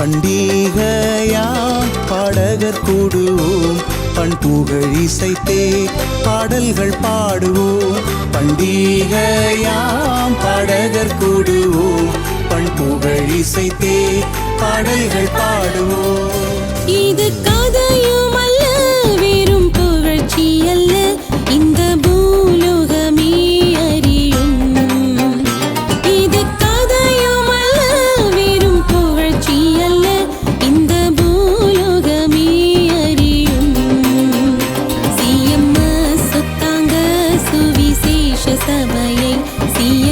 பண்டிகையாம் பாடகர் கூடுவோம். பண்புகழ் இசைத்தே பாடல்கள் பாடுவோம். பண்டிகையாம் பாடகர் கூடுவோம். பண்புகழ் இசைத்தே பாடல்கள் பாடு see